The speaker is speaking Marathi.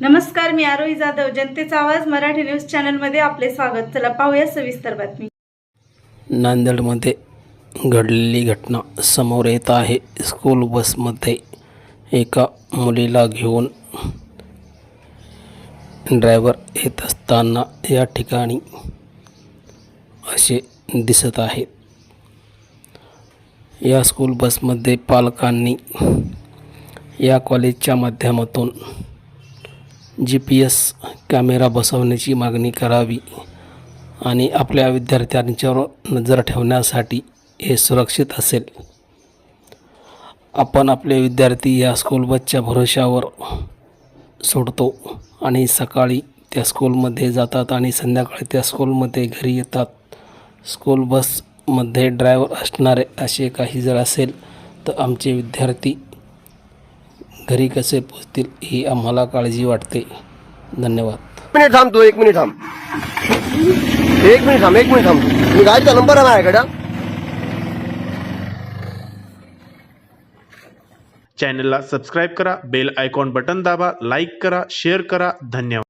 नमस्कार मी आरोही जाधव. जनतेचा आवाज मराठी न्यूज चॅनलमध्ये आपले स्वागत. चला पाहूया सविस्तर बातमी. नांदेडमध्ये घडलेली घटना समोर येत आहे. स्कूल बसमध्ये एका मुलीला घेऊन ड्रायव्हर येत असताना या ठिकाणी असे दिसत आहेत या स्कूल बसमध्ये पालकांनी या कॉलेजच्या माध्यमातून जी पी एस कॅमेरा बसवण्याची मागणी करावी आणि आपल्या विद्यार्थ्यांच्यावर नजर ठेवण्यासाठी हे सुरक्षित असेल. आपण आपले विद्यार्थी या स्कूल बसच्या भरोशावर सोडतो आणि सकाळी त्या स्कूलमध्ये जातात आणि संध्याकाळी त्या स्कूलमध्ये घरी येतात. स्कूल बसमध्ये ड्रायव्हर असणारे असे काही जर असेल तर आमचे विद्यार्थी घरी कसे पोचतील ही आम्हाला काळजी वाटते. धन्यवाद. मिनिट थांब तू एक मिनिट थांब. एक मिनिट थांब एक मिनिट थांब तू. मी गाडीचा नंबर आहे माझ्याकडं. चॅनलला सबस्क्राईब करा बेल आयकॉन बटन दाबा लाईक करा शेअर करा. धन्यवाद.